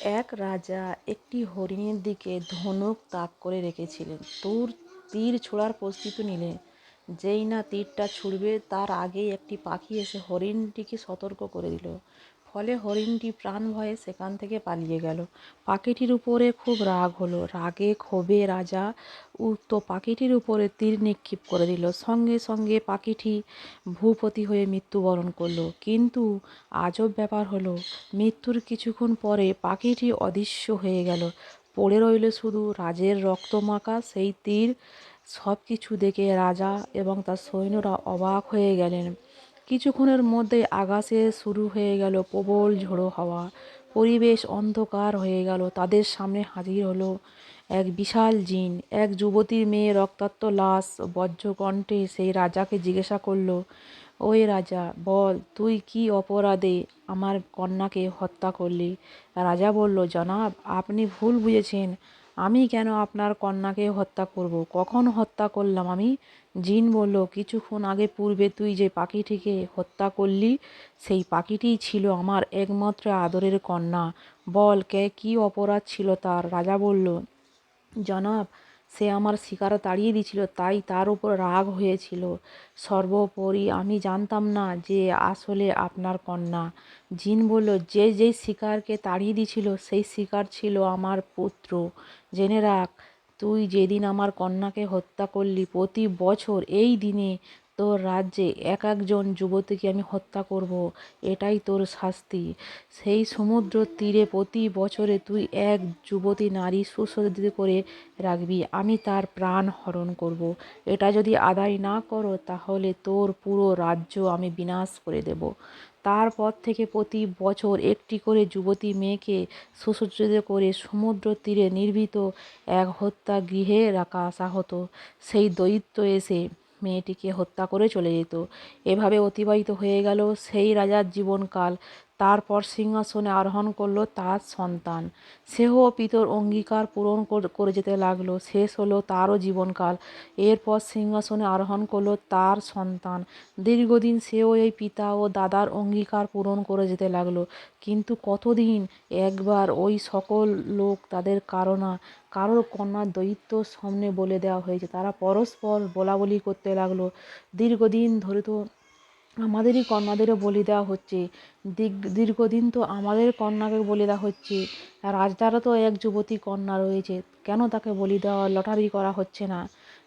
এক রাজা একটি হরিণের দিকে ধনুক তাক করে রেখেছিলেন। তুর, তীর ছোড়ার প্রস্তুতি নিলেন। যেই না তীরটা ছুড়বে, তার আগেই একটি পাখি এসে হরিণটিকে সতর্ক করে দিল। ফলে হরিণটি প্রাণ ভয়ে সেখান থেকে পালিয়ে গেল। পাখিটির উপরে খুব রাগ হলো। রাগে ক্ষোভে রাজা উক্ত পাখিটির উপরে তীর নিক্ষেপ করে দিল। সঙ্গে সঙ্গে পাখিটি ভূপতি হয়ে মৃত্যুবরণ করল। কিন্তু আজব ব্যাপার হলো, মৃত্যুর কিছুক্ষণ পরে পাখিটি অদৃশ্য হয়ে গেল। পড়ে রইল শুধু রাজের রক্তমাখা সেই তীর সব কিছু দেখে রাজা এবং তার সৈন্যরা অবাক হয়ে গেলেন। কিছুক্ষণের মধ্যে আকাশে শুরু হয়ে গেল প্রবল ঝোড়ো হাওয়া। পরিবেশ অন্ধকার হয়ে গেল। তাদের সামনে হাজির হলো এক বিশাল জিন। এক যুবতীর মেয়ে রক্তাক্ত লাশ বজ্রকণ্ঠে সেই রাজাকে জিজ্ঞাসা করল, ওই রাজা, বল, তুই কি অপরাধে আমার কন্যাকে হত্যা করলি? রাজা বলল, জনাব, আপনি ভুল বুঝেছেন। আমি কেন আপনার কন্যাকে হত্যা করব? কখন হত্যা করলাম আমি? জিন বলল, কিছুক্ষণ আগে পূর্বে তুই যে পাখিটিকে হত্যা করলি, সেই পাখিটিই ছিল আমার একমাত্র আদরের কন্যা। বল, কে, কী অপরাধ ছিল তার? রাজা বলল, জনাব সে আমার শিকার তাড়িয়ে দিয়েছিল, তাই তার উপর রাগ হয়েছিল। সর্বোপরি আমি জানতাম না যে আসলে আপনার কন্যা। জিন বলল, যে যেই শিকারকে তাড়িয়ে দিয়েছিল, সেই শিকার ছিল আমার পুত্র। জেনে রাখ, তুই যেদিন আমার কন্যাকে হত্যা করলি, প্রতি বছর এই দিনে তোর রাজ্যে এক একজন যুবতীকে আমি হত্যা করব, এটাই তোর শাস্তি। সেই সমুদ্র তীরে প্রতি বছরে তুই এক যুবতী নারী সুসজ্জিত করে রাখবি, আমি তার প্রাণ হরণ করব। এটা যদি আদায় না করো, তাহলে তোর পুরো রাজ্য আমি বিনাশ করে দেব। তারপর থেকে প্রতি বছর একটি করে যুবতী মেয়েকে সুসজ্জিত করে সমুদ্র তীরে নির্মিত এক হত্যা গৃহে রাখা আসা হতো সেই দৈত্য এসে মেয়েটিকে হত্যা করে চলে যেত। এভাবে অতিবাহিত হয়ে গেল সেই রাজার জীবনকাল। তারপর সিংহাসনে আরোহণ করল তার সন্তান। সেও পিতর অঙ্গীকার পূরণ করে যেতে লাগল। শেষ হলো তারও জীবনকাল। এরপর সিংহাসনে আরোহণ করল তার সন্তান। দীর্ঘদিন সেও এই পিতা ও দাদার অঙ্গীকার পূরণ করে যেতে লাগল। কিন্তু কতদিন? একবার ওই সকল লোক তাদের কারণা, কারোর কন্যার দৈত্য সামনে বলে দেওয়া হয়েছে। তারা পরস্পর বলাবলি করতে লাগল। দীর্ঘদিন ধরে তো আমাদেরই কন্যাদেরও বলি দেওয়া হচ্ছে। দীর্ঘদিন তো আমাদের কন্যাকে বলি দেওয়া হচ্ছে। রাজদারও তো এক যুবতী কন্যা রয়েছে। কেন তাকে বলি দেওয়া, লটারি করা হচ্ছে না?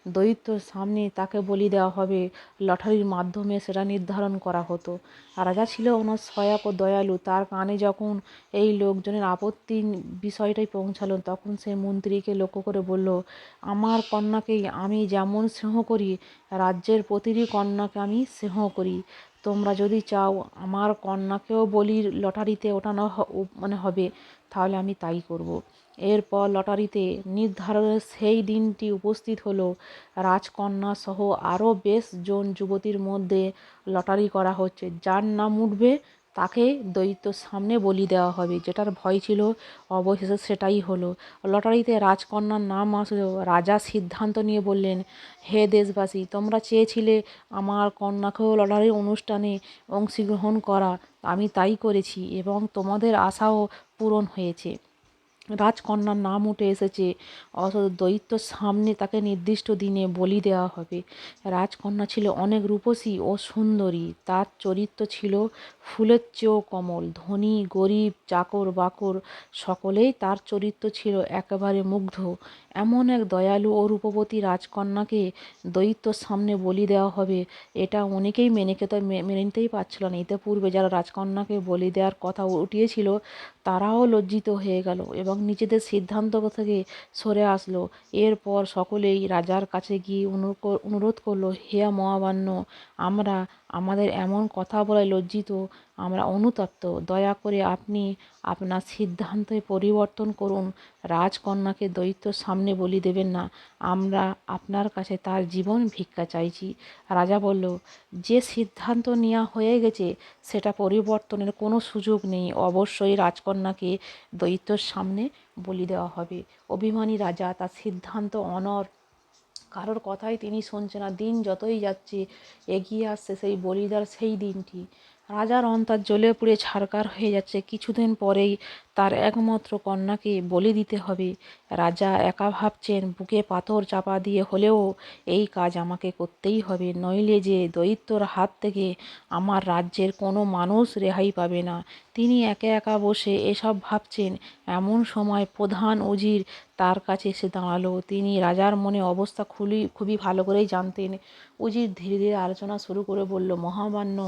দৈত্যর সামনে তাকে বলি দেওয়া হবে, লটারির মাধ্যমে সেটা নির্ধারণ করা হতো। রাজা ছিল ওনার সয়াক ও দয়ালু। তার কানে যখন এই লোকজনের আপত্তির বিষয়টাই পৌঁছালো, তখন সে মন্ত্রীকে লক্ষ্য করে বলল, আমার কন্যাকেই আমি যেমন স্নেহ করি, রাজ্যের প্রতিটি কন্যাকে আমি স্নেহ করি। তোমরা যদি চাও আমার কন্যাকেও বলির লটারিতে ওঠানো মানে হবে, তাহলে আমি তাই করব। এরপর লটারিতে নির্ধারণের সেই দিনটি উপস্থিত হলো। রাজকন্যা সহ আরও বেশ জন যুবতীর মধ্যে লটারি করা হচ্ছে। যার নাম উঠবে, তাকে দৈত্যর সামনে বলি দেওয়া হবে। যেটার ভয় ছিল, অবশেষে সেটাই হলো। লটারিতে রাজকন্যার নাম আসলেও রাজা সিদ্ধান্ত নিয়ে বললেন, হে দেশবাসী, তোমরা চেয়েছিলে আমার কন্যাকেও লটারির অনুষ্ঠানে অংশগ্রহণ করা। আমি তাই করেছি এবং তোমাদের আশাও পূরণ হয়েছে। রাজকন্যার নাম উঠে এসেছে। অথচ দৈত্যর সামনে তাকে নির্দিষ্ট দিনে বলি দেওয়া হবে। রাজকন্যা ছিল অনেক রূপসী ও সুন্দরী। তার চরিত্র ছিল ফুলের চেয়েও কমল, ধনী, গরিব, চাকর বাকর, সকলেই তার চরিত্র ছিল একেবারে মুগ্ধ। এমন এক দয়ালু ও রূপবতী রাজকন্যাকে দৈত্যর সামনে বলি দেওয়া হবে, এটা অনেকেই মেনে খেতে মেনে নিতেই পারছিল না। ইতিপূর্বে যারা রাজকন্যাকে বলি দেওয়ার কথা উঠিয়েছিল তারাও লজ্জিত হয়ে গেল এবং নিজেদের সিদ্ধান্ত থেকে সরে আসলো। এরপর সকলেই রাজার কাছে গিয়ে অনুরোধ করল, হে মহামান্য, আমরা আমাদের এমন কথা বলায় লজ্জিত, আমরা অনুতপ্ত। দয়া করে আপনি আপনার সিদ্ধান্তে পরিবর্তন করুন। রাজকন্যাকে দৈত্যর সামনে বলি দেবেন না। আমরা আপনার কাছে তার জীবন ভিক্ষা চাইছি। রাজা বলল, যে সিদ্ধান্ত নেওয়া হয়ে গেছে, সেটা পরিবর্তনের কোনো সুযোগ নেই। অবশ্যই রাজকন্যাকে দৈত্যর সামনে বলি দেওয়া হবে। অভিমানী রাজা তার সিদ্ধান্ত অনর কারোর কথাই তিনি শুনছে না। দিন যতই যাচ্ছে, এগিয়ে আসছে সেই বলিদার সেই দিনটি। রাজার অন্তর জ্বলে পুড়ে ছারকার হয়ে যাচ্ছে। কিছুদিন পরেই তার একমাত্র কন্যাকে বলি দিতে হবে। রাজা একা ভাবছেন, বুকে পাথর চাপা দিয়ে হলেও এই কাজ আমাকে করতেই হবে, নইলে যে দৈত্যর হাত থেকে আমার রাজ্যের কোনো মানুষ রেহাই পাবে না। তিনি একা একা বসে এসব ভাবছেন। এমন সময় প্রধান উজির তার কাছে এসে দাঁড়াল। তিনি রাজার মনে অবস্থা খুবই খুবই ভালো করেই জানতেন। উজির ধীরে ধীরে আলোচনা শুরু করে বলল, মহামান্য,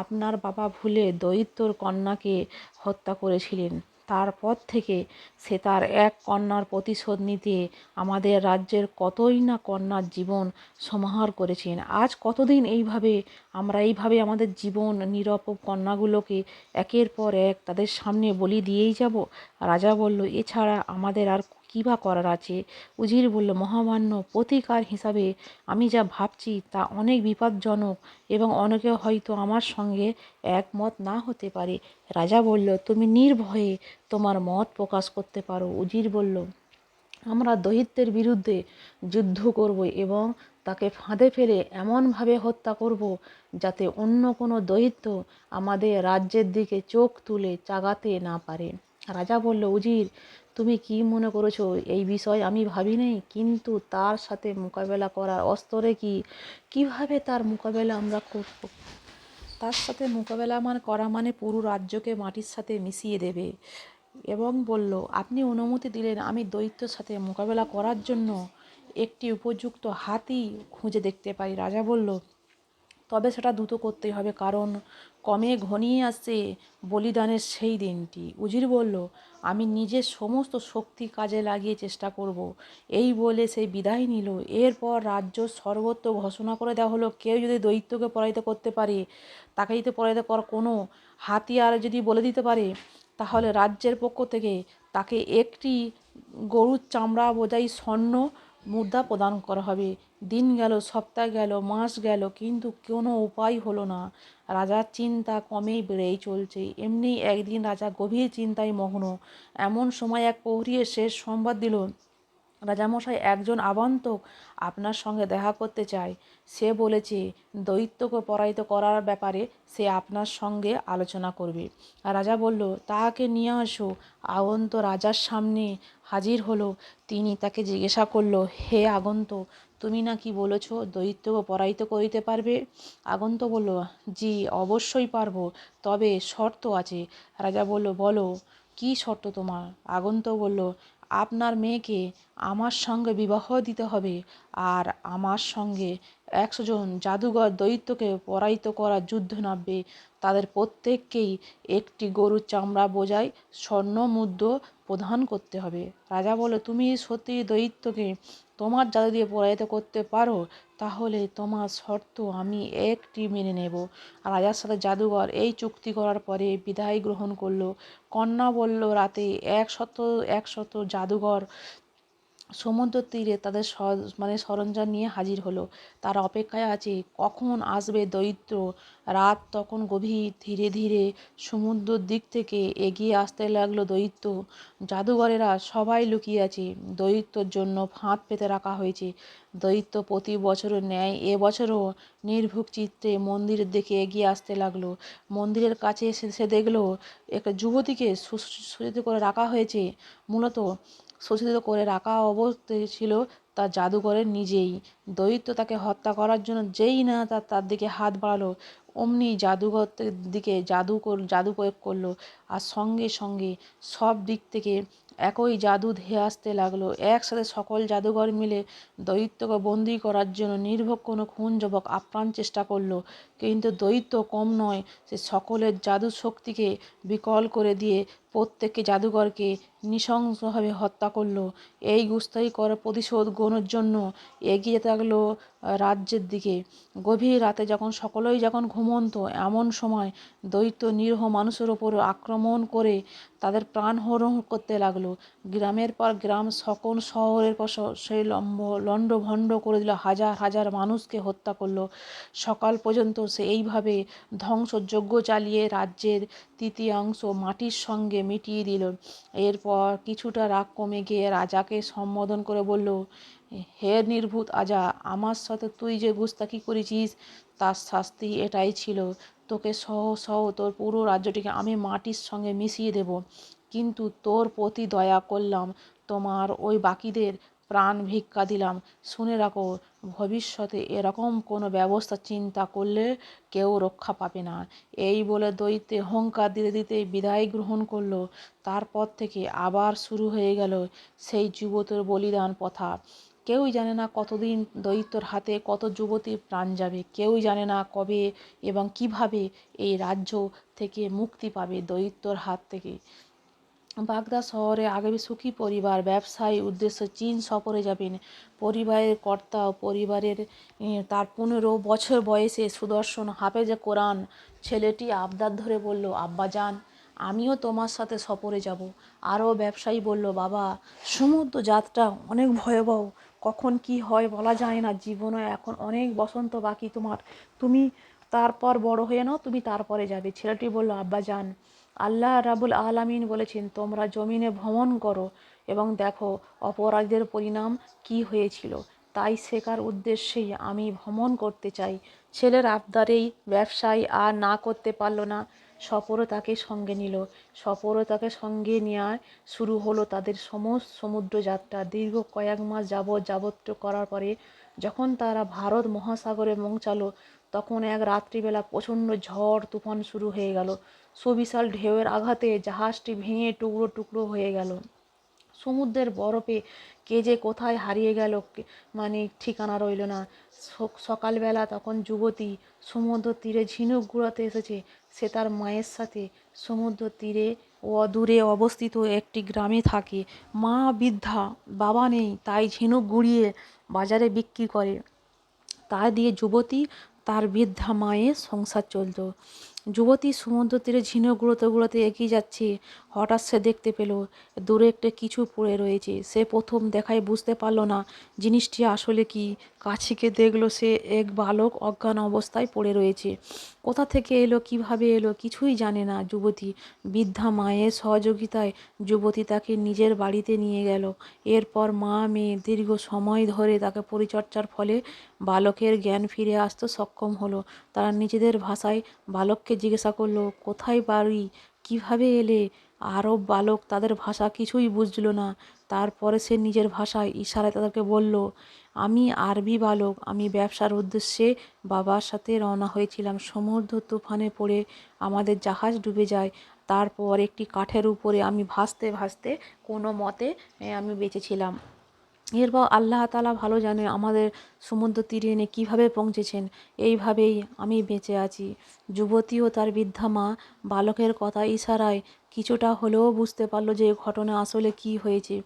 আপনার বাবা ভুলে দৈত্যর কন্যাকে হত্যা করেছিলেন। তারপর থেকে সে তার এক কন্যার প্রতিশোধ নিতে আমাদের রাজ্যের কতই না কন্যার জীবন সমাহার করেছেন। আজ কতদিন এইভাবে, আমরা এইভাবে আমাদের জীবন নিরপ কন্যাগুলোকে একের পর এক তাদের সামনে বলি দিয়েই যাব? রাজা বলল, এছাড়া আমাদের আর কী বা করার আছে? উজির বলল, মহামান্য প্রতিকার হিসাবে আমি যা ভাবছি তা অনেক বিপজ্জনক এবং অনেকে হয়তো আমার সঙ্গে একমত না হতে পারে। রাজা বলল, তুমি নির্ভয়ে তোমার মত প্রকাশ করতে পারো। উজির বলল, আমরা দৈত্যের বিরুদ্ধে যুদ্ধ করব এবং তাকে ফাঁদে ফেলে এমনভাবে হত্যা করব যাতে অন্য কোনো দৈত্য আমাদের রাজ্যের দিকে চোখ তুলে চাগাতে না পারে। রাজা বলল, উজির তুমি কি মনে করেছ? এই বিষয় আমি ভাবি নেই কিন্তু তার সাথে মোকাবেলা করার অস্তরে কি? কীভাবে তার মোকাবেলা আমরা করব? তার সাথে মোকাবেলা মানে করা মানে পুরো রাজ্যকে মাটির সাথে মিশিয়ে দেবে। এবং বলল, আপনি অনুমতি দিলেন আমি দৈত্যর সাথে মোকাবেলা করার জন্য একটি উপযুক্ত হাতি খুঁজে দেখতে পাই। রাজা বলল তবে সেটা দ্রুত করতেই হবে। কারণ কমে ঘনিয়ে আসছে বলিদানের সেই দিনটি। উজির বলল, আমি নিজের সমস্ত শক্তি কাজে লাগিয়ে চেষ্টা করব। এই বলে সে বিদায় নিল। এরপর রাজ্য সর্বত্র ঘোষণা করে দেওয়া হলো, কেউ যদি দৈত্যকে পরাজিত করতে পারে, তাকে যদি পরাজিত কর কোনো হাতিয়ার যদি বলে দিতে পারে, তাহলে রাজ্যের পক্ষ থেকে তাকে একটি গরুর চামড়া বোঝাই স্বর্ণ মুদ্রা প্রদান করা হবে। দিন গেল, সপ্তাহ গেল, মাস গেল, কিন্তু কোনো উপায় হলো না। রাজার চিন্তা কমেই বেড়েই চলছে। এমনি একদিন রাজা গভীর চিন্তায় মগ্ন। এমন সময় এক প্রহরী এসে সংবাদ দিল রাজামশাই একজন আগন্তুক আপনার সঙ্গে দেখা করতে চায় সে বলেছে, দৈত্যকে পরাজিত করার ব্যাপারে সে আপনার সঙ্গে আলোচনা করবে। রাজা বলল, তাহাকে নিয়ে আসো। আগন্ত রাজার সামনে হাজির হলো। তিনি তাকে জিজ্ঞাসা করল, হে আগন্ত, তুমি নাকি বলেছ দৈত্যকে পরাজিত করিতে পারবে? আগন্ত বলল, জি, অবশ্যই পারব, তবে শর্ত আছে। রাজা বলল, বলো, কি শর্ত তোমার? আগন্ত বলল আপনার মেয়েকে আমার সঙ্গে বিবাহ দিতে হবে আর আমার সঙ্গে একশো জন জাদুঘর দৈত্যকে পরাজিত করার যুদ্ধ নামবে। তাদের প্রত্যেককেই একটি গরুর চামড়া বোঝায় স্বর্ণ মুদ্র প্রদান করতে হবে। রাজা বলে, তুমি সত্যি দৈত্যকে তোমার জাদু দিয়ে পরাজিত করতে পারো তাহলে তোমার শর্ত আমি একটি মেনে নেব। রাজার সাথে জাদুঘর এই চুক্তি করার পরে বিদায় গ্রহণ করল। কন্যা বলল, রাতে এক শত এক শত জাদুঘর সমুদ্র তীরে তাদের মানে সরঞ্জাম নিয়ে হাজির হলো। তারা অপেক্ষায় আছে, কখন আসবে দৈত্য রাত তখন গভীর, ধীরে ধীরে সমুদ্রর দিক থেকে এগিয়ে আসতে লাগল দৈত্য জাদুঘরেরা সবাই লুকিয়ে আছে দৈত্যর জন্য ফাঁদ পেতে রাখা হয়েছে। দৈত্য প্রতি বছরের ন্যায় এবছরও নির্ভুক চিত্রে মন্দিরের দিকে এগিয়ে আসতে লাগল। মন্দিরের কাছে এসে সে দেখল একটা যুবতীকে সুসজ্জিত করে রাখা হয়েছে। মূলত শোষিত করে রাখা অবস্থায় ছিল তার জাদুঘরের নিজেই। দৈত্য তাকে হত্যা করার জন্য যেই না তার তার দিকে হাত বাড়ালো, অমনি জাদুঘর দিকে জাদু জাদু প্রয়োগ করল আর সঙ্গে সঙ্গে সব দিক থেকে একই জাদু ধেয়ে আসতে লাগল। একসাথে সকল জাদুঘর মিলে দৈত্যকে বন্দি করার জন্য নির্ভক কোনো খুন যুবক আপ্রাণ চেষ্টা করল, কিন্তু দৈত্য কম নয়, সে সকলের জাদু শক্তিকে বিকল করে দিয়ে প্রত্যেককে জাদুঘরকে নৃশংসভাবে হত্যা করল। এই গুস্তাই করার প্রতিশোধ গ্রহণের জন্য এগিয়ে থাকল রাজ্যের দিকে। গভীর রাতে যখন সকলেই যখন ঘুমন্ত, এমন সময় দৈত্য নিরীহ মানুষের ওপর আক্রমণ করে তাদের প্রাণ হরণ করতে লাগল। গ্রামের পর গ্রাম, সকল শহরের পর সেই লম্ব, লণ্ডভণ্ড করে দিল, হাজার হাজার মানুষকে হত্যা করল। সকাল পর্যন্ত সে এইভাবে ধ্বংসযজ্ঞ চালিয়ে রাজ্যের তৃতীয়াংশ মাটির সঙ্গে মিটিয়ে দিল। এরপর কিছুটা রাগ কমে গিয়ে রাজাকে সম্বোধন করে বলল, হে নির্ভূত আজা, আমার সাথে তুই যে গুস্তাকি করেছিস, তার শাস্তি এটাই ছিল। তোকে সহ সহ তোর পুরো রাজ্যটিকে আমি মাটির সঙ্গে মিশিয়ে দেব। কিন্তু তোর প্রতি দয়া করলাম, তোমার ওই বাকিদের প্রাণ ভিক্ষা দিলাম। শুনে রাখো, ভবিষ্যতে এরকম কোনো ব্যবস্থা চিন্তা করলে কেউ রক্ষা পাবে না। এই বলে দৈত্যে হংকার দিতে দিতে বিদায় গ্রহণ করল। তারপর থেকে আবার শুরু হয়ে গেল সেই যুবতের বলিদান প্রথা। কেউই জানে না কতদিন দৈত্যর হাতে কত যুবতী প্রাণ যাবে। কেউই জানে না কবে এবং কীভাবে এই রাজ্য থেকে মুক্তি পাবে দৈত্যর হাত থেকে। বাগদা শহরে আগামী সুখী পরিবার, ব্যবসায়ী উদ্দেশ্য চীন সফরে যাবেন। পরিবারের কর্তা পরিবারের তার পনেরো বছর বয়সে সুদর্শন হাফেজে কোরআন ছেলেটি আবদার ধরে বলল, আব্বা যান, আমিও তোমার সাথে সফরে যাব। আরও ব্যবসায়ী বলল, বাবা সমুদ্র যাত্রা অনেক ভয়াবহ। কখন কি হয় বলা যায় না। জীবনে এখন অনেক বসন্ত বাকি তোমার। তুমি তারপর বড় হয়ে নাও, তুমি তারপরে যাবে। ছেলেটি বলল, আব্বা যান আল্লাহ রাবুল আলামিন বলেছেন, তোমরা জমিনে ভ্রমণ করো এবং দেখো অপরাধের পরিণাম কি হয়েছিল। তাই শেখার উদ্দেশ্যেই আমি ভ্রমণ করতে চাই। ছেলের আবদারেই ব্যবসায় আর না করতে পারল না। সফরও তাকে সঙ্গে নিল। সফরও তাকে সঙ্গে নেওয়ার শুরু হলো তাদের সমস্ত সমুদ্র যাত্রা দীর্ঘ কয়েক মাস যাবৎ যাবত্য করার পরে যখন তারা ভারত মহাসাগরে পৌঁছালো, তখন এক রাত্রিবেলা প্রচণ্ড ঝড়, তুফান শুরু হয়ে গেল। সুবিশাল ঢেউয়ের আঘাতে জাহাজটি ভেঙে টুকরো টুকরো হয়ে গেল। সমুদ্রের বরফে কে যে কোথায় হারিয়ে গেল মানে ঠিকানা রইল না। সকালবেলা তখন যুবতী সমুদ্র তীরে ঝিনুক গুঁড়াতে এসেছে। সে তার মায়ের সাথে সমুদ্র তীরে ও দূরে অবস্থিত একটি গ্রামে থাকে। মা বৃদ্ধা বাবা নেই, তাই ঝিনুক গুঁড়িয়ে বাজারে বিক্রি করে। তা দিয়ে যুবতী তার বৃদ্ধা মায়ের সংসার চলতো। যুবতী সমুদ্র তীরে ঝিনুক গুঁড়োতে গুঁড়োতে এগিয়ে যাচ্ছে। হঠাৎ সে দেখতে পেল, দূরে একটা কিছু পড়ে রয়েছে। সে প্রথম দেখায় বুঝতে পারল না জিনিসটি আসলে কি। কাছিকে দেখল সে এক বালক অজ্ঞান অবস্থায় পড়ে রয়েছে। কোথা থেকে এলো, কীভাবে এলো, কিছুই জানে না যুবতী। বৃদ্ধা মায়ের সহযোগিতায় যুবতী তাকে নিজের বাড়িতে নিয়ে গেল। এরপর মা মেয়ে দীর্ঘ সময় ধরে তাকে পরিচর্যার ফলে বালকের জ্ঞান ফিরে আসতে সক্ষম হলো। তারা নিজেদের ভাষায় বালককে জিজ্ঞাসা করল, কোথায় বাড়ি? কীভাবে এলে? আরব বালক তাদের ভাষা কিছুই বুঝলো না। তারপরে সে নিজের ভাষায় ইশারায় তাদেরকে বলল আমি আরবি বালক, আমি ব্যবসার উদ্দেশ্যে বাবার সাথে রওনা হয়েছিলাম। সমুদ্র তুফানে পড়ে আমাদের জাহাজ ডুবে যায়। তারপর একটি কাঠের উপরে আমি ভাসতে ভাসতে কোনো মতে আমি বেঁচেছিলাম এরপর আল্লাহ তালা ভালো জানে আমাদের সমুদ্র তীরে এনে কীভাবে পৌঁছেছেন। এইভাবেই আমি বেঁচে আছি। যুবতী ও তার বৃদ্ধা মা, বালকের কথা ইশারায় কিছুটা হলেও বুঝতে পারল যে ঘটনা আসলে কি হয়েছে।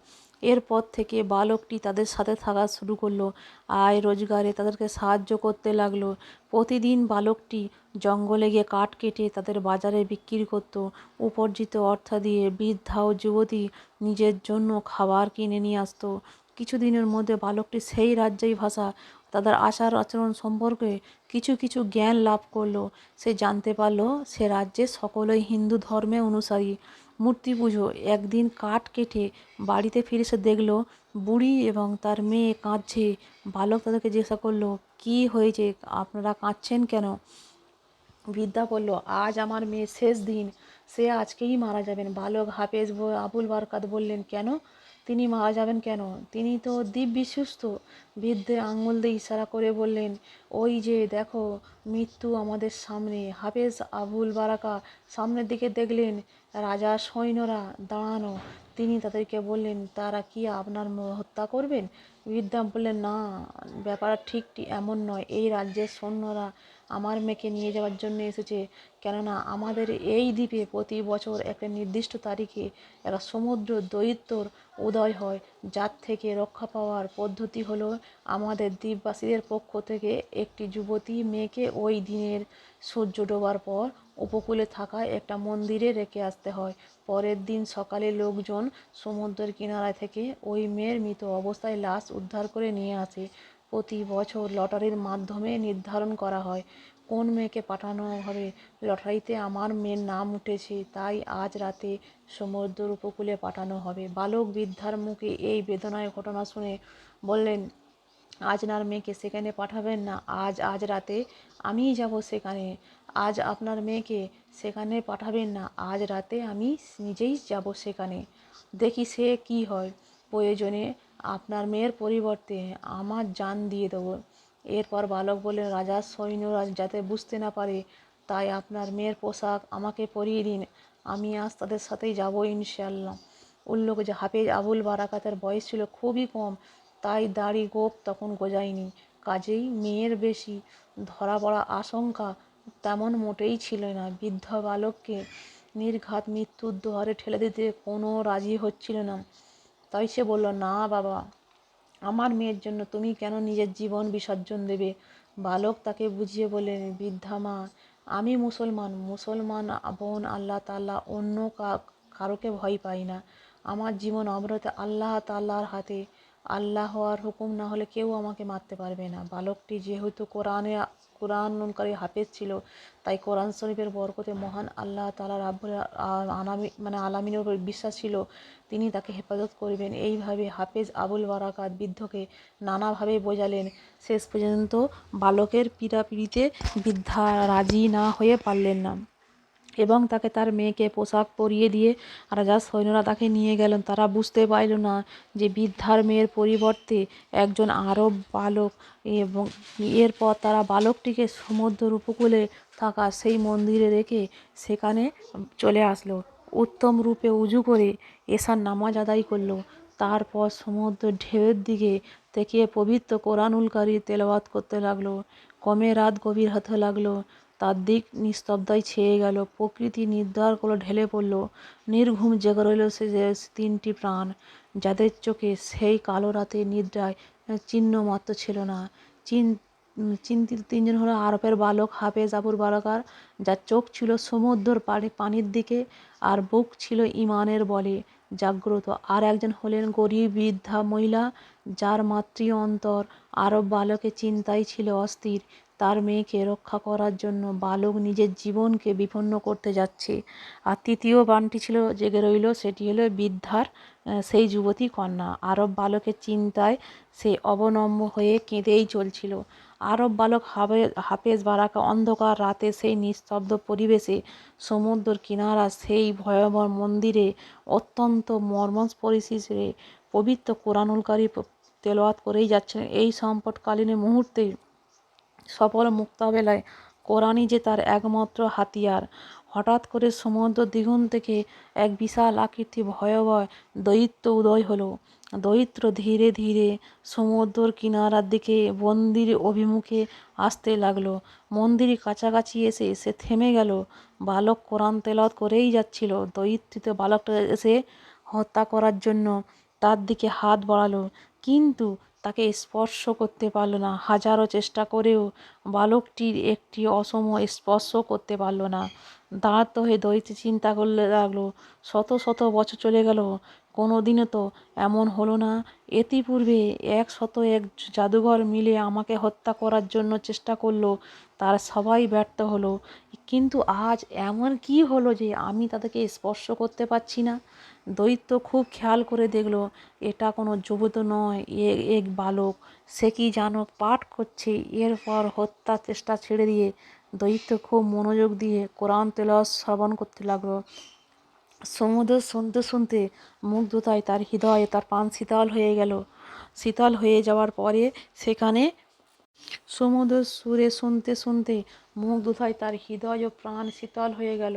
এরপর থেকে বালকটি তাদের সাথে থাকা শুরু করল। আয় রোজগারে তাদেরকে সাহায্য করতে লাগল। প্রতিদিন বালকটি জঙ্গলে গিয়ে কাঠ কেটে তাদের বাজারে বিক্রি করত। উপার্জিত অর্থ দিয়ে বৃদ্ধা ও যুবতী নিজের জন্য খাবার কিনে নিয়ে আসতো। কিছুদিনের মধ্যে বালকটি সেই রাজ্যেই ভাষা, তাদের আচার আচরণ সম্পর্কে কিছু কিছু জ্ঞান লাভ করল। সে জানতে পারল, সে রাজ্যে সকলেই হিন্দু ধর্মে অনুসারী। মূর্তি পুজো। একদিন কাঠ কেটে বাড়িতে ফিরে এসে দেখল, বুড়ি এবং তার মেয়ে কাঁদছে। বালক তাদেরকে জিজ্ঞাসা করল, কি হয়েছে? আপনারা কাঁদছেন কেন? বৃদ্ধা বলল, আজ আমার মেয়ের শেষ দিন। সে আজকেই মারা যাবেন। বালক হাফেজ আবুল বারকাত বললেন, কেন? তিনি মারা যাবেন কেন? তিনি তো দিব্যি সুস্থ। বৃদ্ধে আঙুল দিয়ে ইশারা করে বললেন, ওই যে দেখো, মৃত্যু আমাদের সামনে। হাফেজ আবুল বারাকা সামনের দিকে দেখলেন, রাজা সৈন্যরা দাঁড়ানো। তিনি তাদেরকে বললেন, তারা কি আপনার হত্যা করবেন? বৃদ্ধা বললেন, না ব্যাপার ঠিক এমন নয়। এই রাজ্যের সৈন্যরা আমার মেয়েকে নিয়ে যাওয়ার জন্য এসেছে। কেননা আমাদের এই দ্বীপে প্রতি বছর একটা নির্দিষ্ট তারিখে একটা সমুদ্র দৈত্যর উদয় হয়, যার থেকে রক্ষা পাওয়ার পদ্ধতি হলো আমাদের দ্বীপবাসীদের পক্ষ থেকে একটি যুবতী মেয়েকে ওই দিনের সূর্য ডোবার পর উপকূলে থাকা একটা মন্দিরে রেখে আসতে হয়। পরের দিন সকালে লোকজন সমুদ্রের কিনারা থেকে ওই মেয়ের মৃত অবস্থায় লাশ উদ্ধার করে নিয়ে আসে। প্রতি বছর লটারির মাধ্যমে নির্ধারণ করা হয়, কোন মেয়েকে পাঠানো হবে। লটারিতে আমার মেয়ের নাম উঠেছে, তাই আজ রাতে সমুদ্র উপকূলে পাঠানো হবে। বালক বৃদ্ধার মুখে এই বেদনায় ঘটনা শুনে বললেন, আজ নার মেয়েকে সেখানে পাঠাবেন না, আজ আজ রাতে আমিই যাব সেখানে। আজ আপনার মেয়েকে সেখানে পাঠাবেন না, আজ রাতে আমি নিজেই যাব সেখানে। দেখি সে কি হয়। প্রয়োজনে আপনার মেয়ের পরিবর্তে আমার জান দিয়ে দেবো। এরপর বালক বললেন রাজার সৈন্যরা যাতে বুঝতে না পারে, তাই আপনার মেয়ের পোশাক আমাকে পরিয়ে দিন। আমি আজ তাদের সাথেই যাব ইনশাল্লাহ উল্লেখ যে হাফেজ আবুল বারাকাতের বয়স ছিল খুবই কম, তাই দাড়ি গোপ তখন গজায়নি। কাজেই মেয়ের বেশি ধরা পড়া আশঙ্কা তেমন মোটেই ছিল না। বৃদ্ধ বালককে নির্ঘাত মৃত্যুর দুয়ারে ঠেলে দিতে কোনো রাজি হচ্ছিল না। তাই সে বলল, না বাবা, আমার মেয়ের জন্য তুমি কেন নিজের জীবন বিসর্জন দেবে? বালক তাকে বুঝিয়ে বললেন বৃদ্ধা মা, আমি মুসলমান। মুসলমান বোন আল্লাহ তাল্লাহ অন্য কারোকে ভয় পাই না। আমার জীবন অমরত আল্লাহ তাল্লাহর হাতে। আল্লাহ হওয়ার হুকুম না হলে কেউ আমাকে মারতে পারবে না। বালকটি যেহেতু কোরআনে কোরআনকারী হাফেজ ছিল। তাই কোরআন শরীফের বরকতে মহান আল্লাহ তালা রাব্বুল আনামি মানে আলামিনের উপর বিশ্বাস ছিল। তিনি তাকে হেফাজত করবেন। এইভাবে হাফেজ আবুল বারাকাত বৃদ্ধকে নানাভাবে বোঝালেন। শেষ পর্যন্ত বালকের পীড়াপিড়িতে বৃদ্ধা রাজি না হয়ে পারলেন না। এবং তাকে তার মেয়েকে পোশাক পরিয়ে দিয়ে রাজার সৈন্যরা তাকে নিয়ে গেলেন। তারা বুঝতে পারল না যে বৃদ্ধার মেয়ের পরিবর্তে একজন আরব বালক এবং এরপর তারা বালকটিকে সমুদ্র উপকূলে থাকা সেই মন্দিরে রেখে সেখানে চলে আসলো। উত্তম রূপে উজু করে এসার নামাজ আদায় করল। তারপর সমুদ্র ঢেউয়ের দিকে তেকিয়ে পবিত্র কোরআনুলকারী তেলাওয়াত করতে লাগল। কমে রাত গভীর হতে লাগল। তার দিক নিস্তব্ধতায় ছেয়ে গেল। প্রকৃতি নির্ধার করে ঢেলে পড়ল। নির্ঘুম জেগে রইল সে যে তিনটি প্রাণ। যাদের চোখে সেই কালো রাতে নিদ্রায় চিহ্ন মাত্র ছিল না। চিন, চিন্তিত তিনজন হলো আরবের বালক হাফেজ আবুর বালকার যার চোখ ছিল সমুদ্রের পানি, পানির দিকে, আর বুক ছিল ইমানের বলে জাগ্রত। আর একজন হলেন গরিব বৃদ্ধা মহিলা, যার মাতৃ অন্তর আরব বালকের চিন্তাই ছিল অস্থির। তার মেয়েকে রক্ষা করার জন্য বালক নিজের জীবনকে বিপন্ন করতে যাচ্ছে। আর তৃতীয় বানটি ছিল জেগে রইল, সেটি হলো বৃদ্ধার সেই যুবতী কন্যা। আরব বালকের চিন্তায় সে অবনম্ব হয়ে কেঁদেই চলছিল। আরব বালক হাবে, হাফেজ বারাকা অন্ধকার রাতে সেই নিস্তব্ধ পরিবেশে সমুদ্র কিনারা সেই ভয়াবহ মন্দিরে অত্যন্ত মর্মস্পর্শী পবিত্র কোরআনুলকারী তেলাওয়াত করেই যাচ্ছেন। এই সংকটকালীন মুহূর্তে সফল মুক্তাবেলায় কোরআনই যে তার একমাত্র হাতিয়ার। হঠাৎ করে সমুদ্র দ্বিগুণ থেকে এক বিশাল আকৃতি ভয়াবহ দৈত্য উদয় হলো। দৈত্য ধীরে ধীরে সমুদ্রর কিনারার দিকে মন্দির অভিমুখে আসতে লাগল। মন্দির কাছাকাছি এসে সে থেমে গেল। বালক কোরআন তেলাওয়াত করেই যাচ্ছিল। দৈত্যিত বালকটা এসে হত্যা করার জন্য তার দিকে হাত বাড়ালো। কিন্তু তাকে স্পর্শ করতে পারল না। হাজারো চেষ্টা করেও বালকটির একটি অসম স্পর্শ করতে পারল না। দাঁড়াতে হয়ে দৈত্য চিন্তা করলে, লাগল, শত শত বছর চলে গেল কোনো দিনও তো এমন হলো না। এতিপূর্বে এক শত এক জাদুঘর মিলে আমাকে হত্যা করার জন্য চেষ্টা করল, তার সবাই ব্যর্থ হলো। কিন্তু আজ এমন কি হলো যে আমি তাদেরকে স্পর্শ করতে পারছি না? দৈত্য খুব খেয়াল করে দেখল, এটা কোনো যুবত নয়, এ এক বালক, সে কি জানো পাঠ করছে, এরপর হত্যা চেষ্টা ছেড়ে দিয়ে দৈত্য খুব মনোযোগ দিয়ে কোরআন তেলাওয়াত শ্রবণ করতে লাগল। সমুদ্র শুনতে শুনতে মুগ্ধতায় তার হৃদয়ে তার প্রাণ শীতল হয়ে গেল। শীতল হয়ে যাওয়ার পরে সেখানে সমুদ্র সুরে শুনতে শুনতে মুগ্ধতায় তার হৃদয় ও প্রাণ শীতল হয়ে গেল।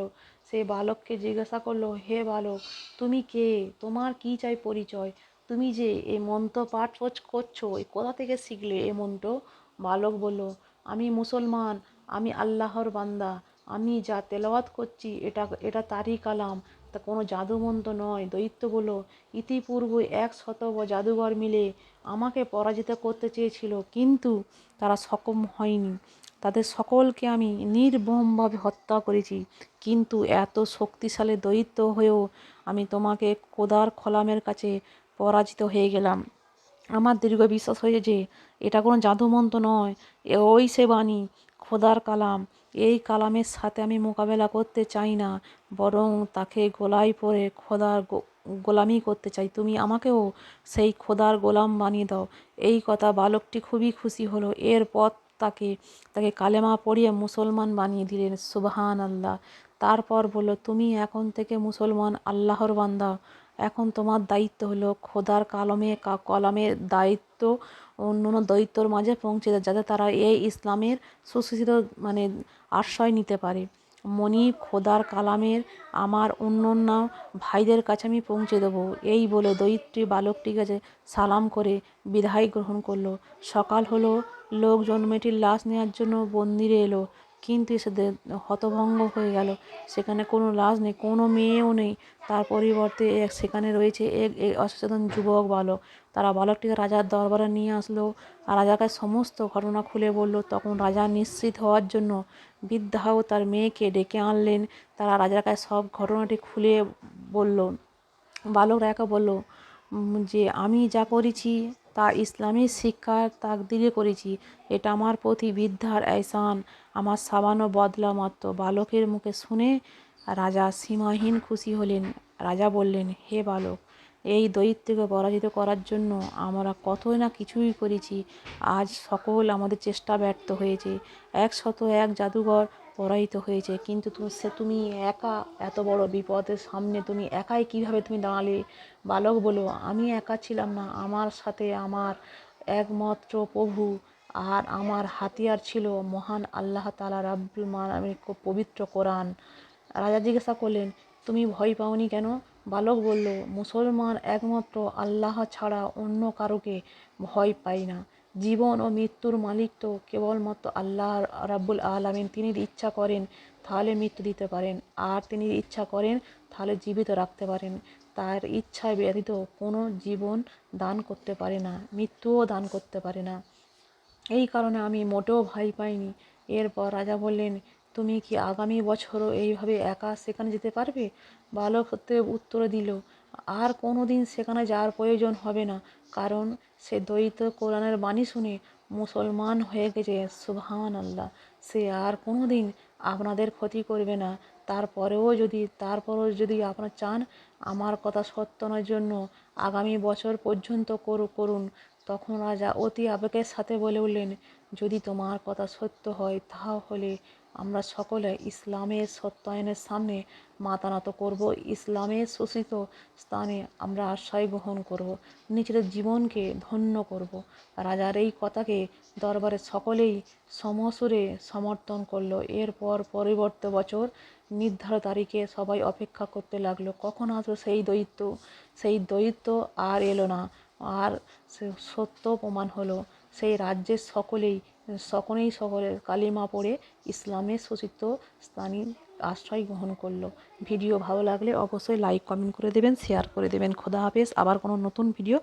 সে বালককে জিজ্ঞাসা করল, হে বালক, তুমি কে? তোমার কি চাই পরিচয়? তুমি যে এই মন্ত্র পাঠ করছ- করছ, এ কোথা থেকে শিখলে এ মন্ত্র? বালক বলল, আমি মুসলমান, আমি আল্লাহর বান্দা, আমি যা তেলাওয়াত করছি, এটা এটা তারই কালাম। তা কোনো জাদুমন্ত্র নয়। দৈত্য বলল, ইতিপূর্বে এক শত জাদুঘর মিলে আমাকে পরাজিত করতে চেয়েছিল, কিন্তু তারা সকম হয়নি। তাদের সকলকে আমি নির্মমভাবে হত্যা করেছি। কিন্তু এত শক্তিশালী দৈত্য হয়েও আমি তোমাকে কোদার খলামের কাছে পরাজিত হয়ে গেলাম। আমার দীর্ঘ বিশ্বাস হয়েছে যে এটা কোনো জাদুমন্ত্র নয়। ওই সে বাণী, খোদার কালাম। এই কালামের সাথে আমি মোকাবেলা করতে চাই না, বরং তাকে গোলায় পরে খোদার গোলামি করতে চাই। তুমি আমাকেও সেই খোদার গোলাম বানিয়ে দাও। এই কথা বালকটি খুবই খুশি হলো। এরপর তাকে তাকে কালেমা পড়িয়ে মুসলমান বানিয়ে দিলেন। সুবহান আল্লাহ তারপর বলল, তুমি এখন থেকে মুসলমান, আল্লাহর বান্দা। এখন তোমার দায়িত্ব হলো খোদার কালমে কলামের দায়িত্ব অন্য অন্য দৈত্যর মাঝে পৌঁছে দেয় যাতে তারা এই ইসলামের সুশিক্ষিত মানে আশ্রয় নিতে পারে। মনি, খোদার কালামের আমার অন্য অন্য ভাইদের কাছে আমি পৌঁছে দেবো। এই বলে দৈত্রী বালকটির কাছে সালাম করে বিদায় গ্রহণ করল। সকাল হলো, লোকজন মেয়েটির লাশ নেওয়ার জন্য মন্দিরে এলো। কিন্তু এসে হতভঙ্গ হয়ে গেল। সেখানে কোনো লাশ নেই, কোনো মেয়েও নেই। তার পরিবর্তে এক সেখানে রয়েছে এক অসচেতন যুবক বালক। তারা বালকটিকে রাজার দরবারে নিয়ে আসলো আর রাজাকে সমস্ত ঘটনা খুলে বলল। তখন রাজা নিশ্চিত হওয়ার জন্য বৃদ্ধা ও তার মেয়েকে ডেকে আনলেন। তারা রাজার কাছে সব ঘটনাটি খুলে বলল। বালক রাজাকে বলল যে আমি যা করেছি তা ইসলামী শিক্ষার তাকদিরে করেছি। এটা আমার প্রতি বৃদ্ধার এহসান আমার সামান্য বদলা মাত্র। বালকের মুখে শুনে রাজা সীমাহীন খুশি হলেন। রাজা বললেন, হে বালক, এই দৈত্যকে পরাজিত করার জন্য আমরা কতই না কিছুই করেছি। আজ সকল আমাদের চেষ্টা ব্যর্থ হয়েছে। একশত এক জাদুঘর পরাজিত হয়েছে। কিন্তু তুমি সে, তুমি একা এত বড় বিপদের সামনে তুমি একাই কীভাবে তুমি দাঁড়ালে? বালক বলো আমি একা ছিলাম না। আমার সাথে আমার একমাত্র প্রভু আর আমার হাতিয়ার ছিল মহান আল্লাহ তালা রাব্বুল মালামিন পবিত্র কোরআন। রাজা জিজ্ঞাসা করলেন, তুমি ভয় পাওনি কেন? বালক বলল, মুসলমান একমাত্র আল্লাহ ছাড়া অন্য কারোকে ভয় পায় না। জীবন ও মৃত্যুর মালিক তো কেবলমাত্র আল্লাহ রাব্বুল আলামিন, তিনি ইচ্ছা করেন তাহলে মৃত্যু দিতে পারেন, আর তিনি ইচ্ছা করেন তাহলে জীবিত রাখতে পারেন। তার ইচ্ছায় ব্যতীত কোনো জীবন দান করতে পারে না, মৃত্যুও দান করতে পারে না। এই কারণে আমি মোটেও ভয় পাইনি। এরপর রাজা বললেন, তুমি কি আগামী বছরও এইভাবে একা সেখানে যেতে পারবে? বালক সত্যি উত্তর দিল আর কোনো দিন সেখানে যাওয়ার প্রয়োজন হবে না। কারণ সে দ্বৈত কোরআনের বাণী শুনে মুসলমান হয়ে গেছে। সুবহান আল্লাহ সে আর কোনো দিন আপনাদের ক্ষতি করবে না। তারপরেও যদি তারপরেও যদি আপনার চান, আমার কথা সত্য নয় জন্য আগামী বছর পর্যন্ত করু, করুন। তখন রাজা অতি আবেগের সাথে বলে উঠলেন, যদি তোমার কথা সত্য হয়, তাহলে আমরা সকলে ইসলামের সত্যায়নের সামনে মাথা নত করব। ইসলামের শোষিত স্থানে আমরা আশ্রয় গ্রহণ করব নিজেদের জীবনকে ধন্য করব। রাজার এই কথাকে দরবারে সকলেই সমসুরে সমর্থন করল। এরপর পরবর্তী বছর নির্ধারিত তারিখে সবাই অপেক্ষা করতে লাগল। কখন আসবে সেই দৈত্য? সেই দৈত্য আর এলো না। আর সত্য প্রমাণ হলো, সেই রাজ্যের সকলেই সকলেই সকলের কালিমা পড়ে ইসলামের সচিত স্থানে আশ্রয় গ্রহণ করল। ভিডিও ভালো লাগলে অবশ্যই লাইক কমেন্ট করে দেবেন শেয়ার করে দেবেন। খোদা হাফেজ। আবার কোনো নতুন ভিডিও